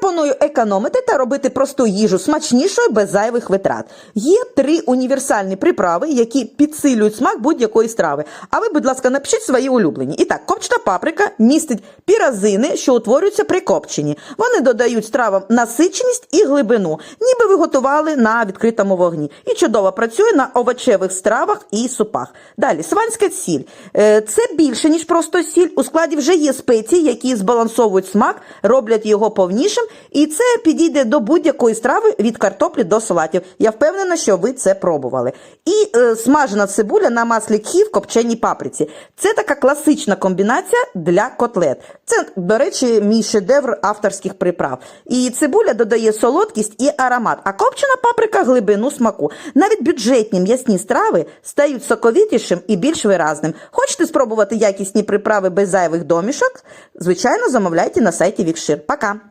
пропоную економити та робити просту їжу смачнішою без зайвих витрат. Є три універсальні приправи, які підсилюють смак будь-якої страви. А ви, будь ласка, напишіть свої улюблені. І так, копчена паприка містить піразини, що утворюються при копченні. Вони додають стравам насиченість і глибину, ніби ви готували на відкритому вогні. І чудово працює на овочевих стравах і супах. Далі, сванська сіль. Е, Це більше, ніж просто сіль. У складі вже є спеції, які збалансовують смак, роблять його повнішим, і це підійде до будь-якої страви від картоплі до салатів. Я впевнена, що ви це пробували. І е, смажена цибуля на маслі кхі в копченій паприці. Це така класична комбінація для котлет. Це, до речі, мій шедевр авторських приправ. І цибуля додає солодкість і аромат, а копчена паприка глибину смаку. Навіть бюджетні м'ясні страви стають соковітішим і більш виразним. Хочете спробувати якісні приправи без зайвих домішок? Звичайно, замовляйте на сайті Вікшир. Пока!